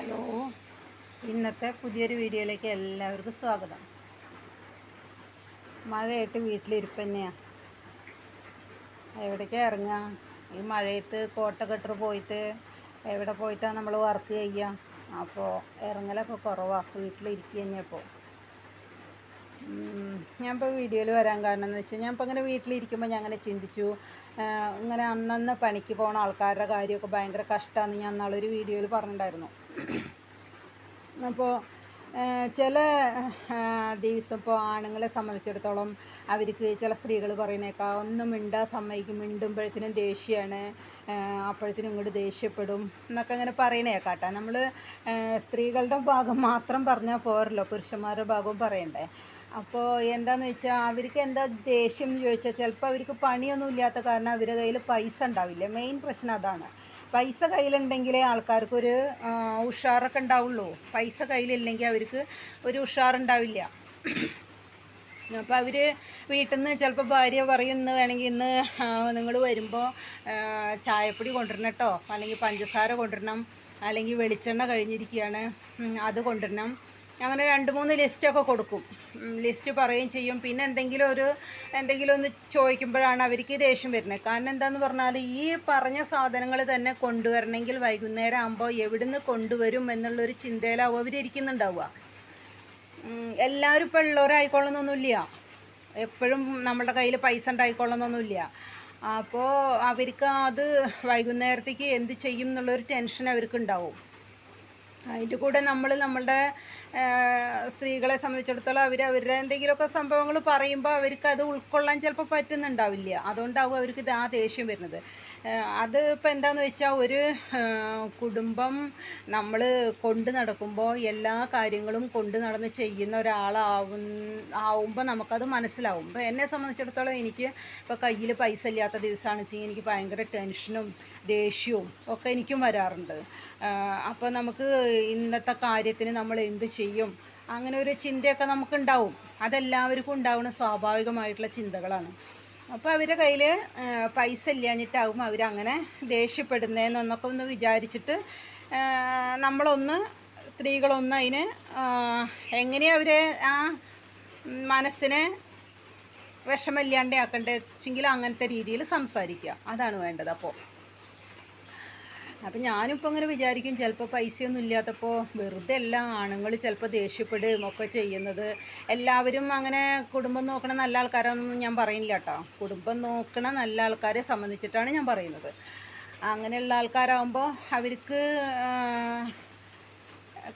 Hello. ഇന്നത്തെ പുതിയൊരു വീഡിയോയിലേക്ക് എല്ലാവർക്കും സ്വാഗതം. മഴയായിട്ട് വീട്ടിലിരിപ്പ് തന്നെയാണ് എവിടേക്കാണ് ഇറങ്ങുക ഈ മഴയത്ത് കോട്ടൊക്കെ പോയിട്ട് എവിടെ പോയിട്ടാണ് നമ്മൾ വർക്ക് ചെയ്യുക അപ്പോൾ ഇറങ്ങലൊക്കെ കുറവാണ് വീട്ടിലിരിക്കുക കഴിഞ്ഞപ്പോൾ ഞാൻ ഇപ്പോൾ വീഡിയോയിൽ വരാൻ കാരണം എന്ന് വെച്ചാൽ ഞാൻ ഇപ്പോൾ ഇങ്ങനെ വീട്ടിലിരിക്കുമ്പോൾ ഞാൻ അങ്ങനെ ചിന്തിച്ചു. ഇങ്ങനെ അന്നന്ന് പണിക്ക് പോണ ആൾക്കാരുടെ കാര്യമൊക്കെ ഭയങ്കര കഷ്ടമാണെന്ന് ഞാൻ നാളൊരു വീഡിയോയിൽ പറഞ്ഞിട്ടുണ്ടായിരുന്നു അപ്പോൾ ചില ദിവസം ഇപ്പോൾ ആണുങ്ങളെ സംബന്ധിച്ചിടത്തോളം അവർക്ക് ചില സ്ത്രീകൾ പറയുന്നേക്കാം ഒന്നും മിണ്ടാ സമ്മതിക്കും. മിണ്ടുമ്പോഴത്തേനും ദേഷ്യമാണ് അപ്പോഴത്തേനും ഇങ്ങോട്ട് ദേഷ്യപ്പെടും. എന്നൊക്കെ അങ്ങനെ പറയണേക്കാട്ടെ കേട്ടോ നമ്മൾ സ്ത്രീകളുടെ ഭാഗം മാത്രം പറഞ്ഞാൽ പോരല്ലോ. പുരുഷന്മാരുടെ ഭാഗവും പറയണ്ടേ. അപ്പോൾ എന്താന്ന് വെച്ചാൽ അവർക്ക് എന്താ ദേഷ്യം ചോദിച്ചാൽ ചിലപ്പോൾ അവർക്ക് പണിയൊന്നും ഇല്ലാത്ത കാരണം അവരുടെ കയ്യിൽ പൈസ ഉണ്ടാവില്ല. മെയിൻ പ്രശ്നം അതാണ്. പൈസ കയ്യിലുണ്ടെങ്കിലേ ആൾക്കാർക്ക് ഒരു ഉഷാറൊക്കെ ഉണ്ടാവുള്ളൂ. പൈസ കയ്യിലില്ലെങ്കിൽ അവർക്ക് ഒരു ഉഷാറുണ്ടാവില്ല. അപ്പോൾ അവർ വീട്ടിൽ നിന്ന് ചിലപ്പോൾ ഭാര്യ പറയും ഇന്ന് വേണമെങ്കിൽ ഇന്ന് നിങ്ങൾ വരുമ്പോൾ ചായപ്പൊടി കൊണ്ടുവരണം കേട്ടോ അല്ലെങ്കിൽ പഞ്ചസാര കൊണ്ടുവരണം. അല്ലെങ്കിൽ വെളിച്ചെണ്ണ കഴിഞ്ഞിരിക്കുകയാണ്. അത് കൊണ്ടുവരണം. അങ്ങനെ രണ്ട് മൂന്ന് ലിസ്റ്റൊക്കെ കൊടുക്കും. ലിസ്റ്റ് പറയുകയും ചെയ്യും. പിന്നെ എന്തെങ്കിലും ഒരു എന്തെങ്കിലും ഒന്ന് ചോദിക്കുമ്പോഴാണ് അവർക്ക് ദേഷ്യം വരുന്നത്. കാരണം എന്താന്ന് പറഞ്ഞാൽ ഈ പറഞ്ഞ സാധനങ്ങൾ തന്നെ കൊണ്ടുവരണമെങ്കിൽ വൈകുന്നേരം ആകുമ്പോൾ എവിടുന്ന് കൊണ്ടുവരും എന്നുള്ളൊരു ചിന്തയിലാവും അവരിയ്ക്കുന്നുണ്ടാവുക എല്ലാവരും ഇപ്പോൾ ഉള്ളവരായിക്കൊള്ളുന്നൊന്നുമില്ല. എപ്പോഴും നമ്മളുടെ കയ്യിൽ പൈസ ഉണ്ടായിക്കൊള്ളുന്നൊന്നുമില്ല. അപ്പോൾ അവർക്ക് അത് വൈകുന്നേരത്തേക്ക് എന്ത് ചെയ്യും എന്നുള്ളൊരു ടെൻഷൻ അവർക്ക് ഉണ്ടാവും. അതിന്റെ കൂടെ നമ്മൾ നമ്മളുടെ സ്ത്രീകളെ സംബന്ധിച്ചിടത്തോളം അവർ അവരുടെ എന്തെങ്കിലുമൊക്കെ സംഭവങ്ങൾ പറയുമ്പോൾ അവർക്ക് അത് ഉൾക്കൊള്ളാൻ ചിലപ്പോൾ പറ്റുന്നുണ്ടാവില്ല. അതുകൊണ്ടാവും അവർക്ക് ഇത് ആ ദേഷ്യം വരുന്നത്. അത് ഇപ്പം എന്താണെന്ന് വെച്ചാൽ ഒരു കുടുംബം നമ്മൾ കൊണ്ടു നടക്കുമ്പോൾ എല്ലാ കാര്യങ്ങളും കൊണ്ടു നടന്ന് ചെയ്യുന്ന ഒരാളാവും ആവുമ്പോൾ നമുക്കത് മനസ്സിലാവും. ഇപ്പോൾ എന്നെ സംബന്ധിച്ചിടത്തോളം എനിക്ക് ഇപ്പോൾ കയ്യിൽ പൈസ ഇല്ലാത്ത ദിവസമാണ് വെച്ചാൽ എനിക്ക് ഭയങ്കര ടെൻഷനും ദേഷ്യവും ഒക്കെ എനിക്കും വരാറുണ്ട്. അപ്പോൾ നമുക്ക് ഇന്നത്തെ കാര്യത്തിന് നമ്മൾ എന്ത് ചെയ്യും? അങ്ങനെ ഒരു ചിന്തയൊക്കെ നമുക്കുണ്ടാവും. അതെല്ലാവർക്കും ഉണ്ടാവുന്ന സ്വാഭാവികമായിട്ടുള്ള ചിന്തകളാണ്. അപ്പോൾ അവരുടെ കയ്യിൽ പൈസ ഇല്ലാഞ്ഞിട്ടാവും അവരങ്ങനെ ദേഷ്യപ്പെടുന്നതെന്നൊക്കെ ഒന്ന് വിചാരിച്ചിട്ട് നമ്മളൊന്ന് സ്ത്രീകളൊന്ന് അതിന് എങ്ങനെയാണ് അവരെ ആ മനസ്സിനെ വിഷമില്ലാണ്ടേ ആക്കണ്ടെങ്കിൽ അങ്ങനത്തെ രീതിയിൽ സംസാരിക്കുക. അതാണ് വേണ്ടത് അപ്പോൾ അപ്പം ഞാനിപ്പോൾ അങ്ങനെ വിചാരിക്കും ചിലപ്പോൾ പൈസയൊന്നും ഇല്ലാത്തപ്പോൾ വെറുതെ എല്ലാ ആണുങ്ങൾ ചിലപ്പോൾ ദേഷ്യപ്പെടുകയും ഒക്കെ ചെയ്യുന്നത്. എല്ലാവരും അങ്ങനെ കുടുംബം നോക്കണ നല്ല ആൾക്കാരൊന്നും ഞാൻ പറയുന്നില്ല കേട്ടോ. കുടുംബം നോക്കണ നല്ല ആൾക്കാരെ സംബന്ധിച്ചിട്ടാണ് ഞാൻ പറയുന്നത്. അങ്ങനെയുള്ള ആൾക്കാരാകുമ്പോൾ അവർക്ക്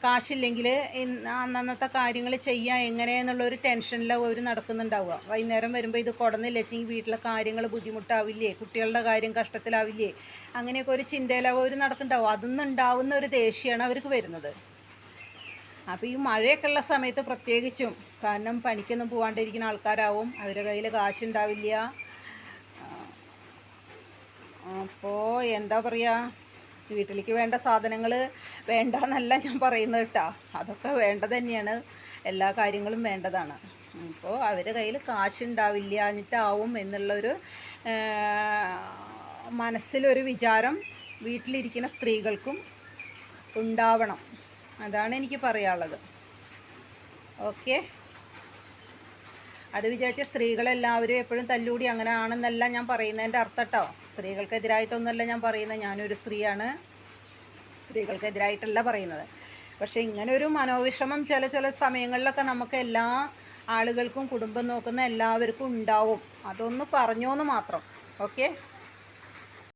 കാശില്ലെങ്കിൽ അന്നന്നത്തെ കാര്യങ്ങൾ ചെയ്യാം എങ്ങനെയെന്നുള്ള ഒരു ടെൻഷനിൽ അവർ നടക്കുന്നുണ്ടാവുക. വൈകുന്നേരം വരുമ്പോൾ ഇത് കൊടന്നില്ല? വീട്ടിലെ കാര്യങ്ങൾ ബുദ്ധിമുട്ടാവില്ലേ? കുട്ടികളുടെ കാര്യം കഷ്ടത്തിലാവില്ലേ? അങ്ങനെയൊക്കെ ഒരു ചിന്തയിലാവും അവർ നടക്കുന്നുണ്ടാവും. അതൊന്നും ഉണ്ടാവുന്ന ഒരു ദേഷ്യമാണ് അവർക്ക് വരുന്നത്. അപ്പോൾ ഈ മഴയൊക്കെ ഉള്ള സമയത്ത് പ്രത്യേകിച്ചും കാരണം പണിക്കൊന്നും പോകാണ്ടിരിക്കുന്ന ആൾക്കാരാവും. അവരുടെ കയ്യിൽ കാശുണ്ടാവില്ല. അപ്പോൾ എന്താ പറയുക വീട്ടിലേക്ക് വേണ്ട സാധനങ്ങൾ വേണ്ട എന്നല്ല ഞാൻ പറയുന്നത് കേട്ടാ. അതൊക്കെ വേണ്ട തന്നെയാണ്. എല്ലാ കാര്യങ്ങളും വേണ്ടതാണ്. അപ്പോൾ അവരുടെ കയ്യിൽ കാശുണ്ടാവില്ല എന്നിട്ടാവും എന്നുള്ളൊരു മനസ്സിലൊരു വിചാരം വീട്ടിലിരിക്കുന്ന സ്ത്രീകൾക്കും ഉണ്ടാവണം. അതാണ് എനിക്ക് പറയാനുള്ളത്. ഓക്കെ? അത് വിചാരിച്ച സ്ത്രീകളെല്ലാവരും എപ്പോഴും തല്ലുകൂടി അങ്ങനെ ആണെന്നല്ല ഞാൻ പറയുന്നതിന്റെ അർത്ഥം കേട്ടോ. സ്ത്രീകൾക്കെതിരായിട്ടൊന്നുമല്ല ഞാൻ പറയുന്നത്. ഞാനൊരു സ്ത്രീയാണ്. സ്ത്രീകൾക്കെതിരായിട്ടല്ല പറയുന്നത്. പക്ഷേ ഇങ്ങനെ ഒരു മനോവിഷമം ചില ചില സമയങ്ങളിലൊക്കെ നമുക്ക് എല്ലാ ആളുകൾക്കും കുടുംബം നോക്കുന്ന എല്ലാവർക്കും ഉണ്ടാവും. അതൊന്ന് പറഞ്ഞോന്ന് മാത്രം. ഓക്കെ?